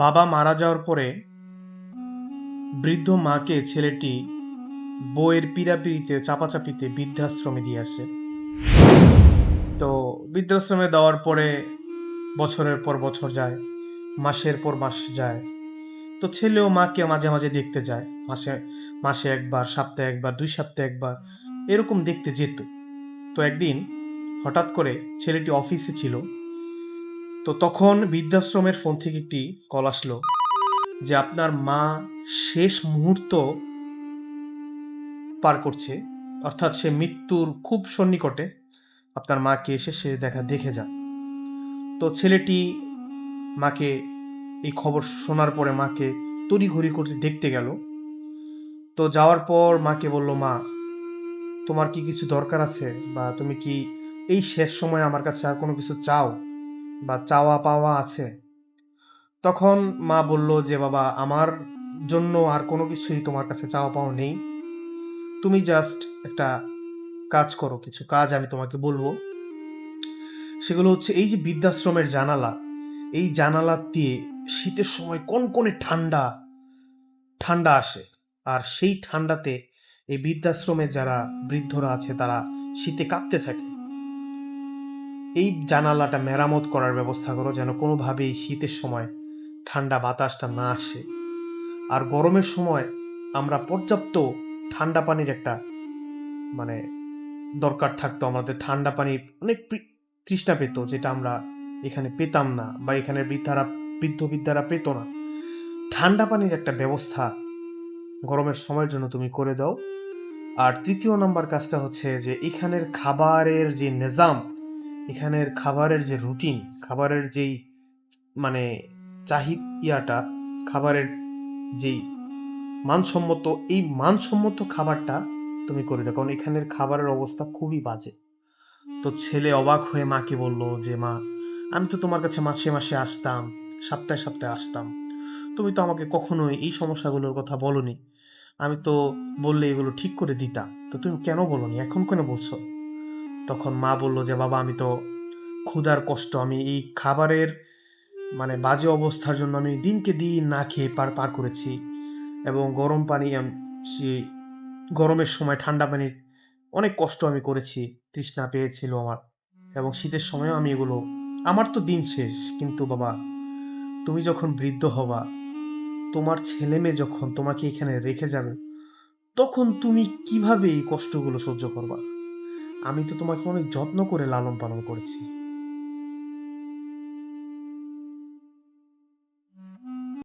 বাবা মারা যাওয়ার পরে বৃদ্ধ মাকে ছেলেটি বইয়ের পিড়াপিড়িতে, চাপাচাপিতে বৃদ্ধাশ্রমে দিয়ে আসে। তো বৃদ্ধাশ্রমে দেওয়ার পরে বছরের পর বছর যায়, মাসের পর মাস যায়। তো ছেলেও মাকে মাঝে মাঝে দেখতে যায়, মাসে মাসে একবার, সপ্তাহে একবার, দুই সপ্তাহে একবার, এরকম দেখতে যেত। তো একদিন হঠাৎ করে ছেলেটি অফিসে ছিল তো তখন বৃদ্ধাশ্রমের ফোন থেকে একটি কল আসলো যে আপনার মা শেষ মুহূর্ত পার করছে। অর্থাৎ সে মৃত্যুর খুব সন্নিকটে আপনার মাকে এসে সে দেখা, দেখে যান। তো ছেলেটি মাকে এই খবর শোনার পরে মাকে তড়িঘড়ি করতে দেখতে গেল। তো যাওয়ার পর মাকে বলল, মা, তোমার কি কিছু দরকার আছে? বা তুমি কি এই শেষ সময় আমার কাছে আর কোনো কিছু চাও? বা চাওয়া পাওয়া আছে। তখন মা বলল যে, বাবা, আমার জন্য আর কোনো কিছুই তোমার কাছে চাওয়া পাওয়া নেই। তুমি জাস্ট একটা কাজ করো, কিছু কাজ আমি তোমাকে বলব। সেগুলো হচ্ছে এই যে বৃদ্ধাশ্রমের জানালা, এই জানালা দিয়ে শীতের সময় কোন কনকনে ঠান্ডা ঠান্ডা আসে। আর সেই ঠান্ডাতে এই বৃদ্ধাশ্রমে যারা বৃদ্ধরা আছে, তারা শীতে কাঁপতে থাকে। এই জানালাটা মেরামত করার ব্যবস্থা করো যেন কোনোভাবেই শীতের সময় ঠান্ডা বাতাসটা না আসে। আর গরমের সময় আমরা পর্যাপ্ত ঠান্ডা পানির একটা মানে দরকার থাকতো। আমাদের ঠান্ডা পানির অনেক তৃষ্ণা পেত, যেটা আমরা এখানে পেতাম না বা এখানে বৃদ্ধারা, বৃদ্ধ বৃদ্ধারা পেত না। ঠান্ডা পানির একটা ব্যবস্থা গরমের সময়ের জন্য তুমি করে দাও। আর তৃতীয় নাম্বার কাজটা হচ্ছে যে এখানের খাবারের যে নিজাম এখানের খাবারের যে রুটিন, খাবারের যেই মানে চাহিদ ইয়াটা খাবারের যেই মানসম্মত, এই মানসম্মত খাবারটা তুমি করে দাও। কারণ এখানের খাবারের অবস্থা খুবই বাজে। তো ছেলে অবাক হয়ে মাকে বলল যে, মা, আমি তো তোমার কাছে মাসে মাসে আসতাম, সপ্তাহে সপ্তাহে আসতাম। তুমি তো আমাকে কখনোই এই সমস্যাগুলোর কথা বলনি। আমি তো বললে এগুলো ঠিক করে দিতাম। তো তুমি কেন বলনি? এখন কেন বলছো? তখন মা বলল যে, বাবা, আমি তো ক্ষুধার কষ্ট, আমি এই খাবারের মানে বাজে অবস্থার জন্য আমি দিনকে দিন না খেয়ে পার পার করেছি এবং গরম পানি গরমের সময় ঠান্ডা পানির অনেক কষ্ট আমি করেছি, তৃষ্ণা পেয়েছিল আমার এবং শীতের সময়ও আমি এগুলো, আমার তো দিন শেষ, কিন্তু বাবা, তুমি যখন বৃদ্ধ হবা, তোমার ছেলে মেয়ে যখন তোমাকে এখানে রেখে যাবে, তখন তুমি কীভাবে এই কষ্টগুলো সহ্য করবা? আমি তো তোমাকে অনেক যত্ন করে লালন পালন করেছি।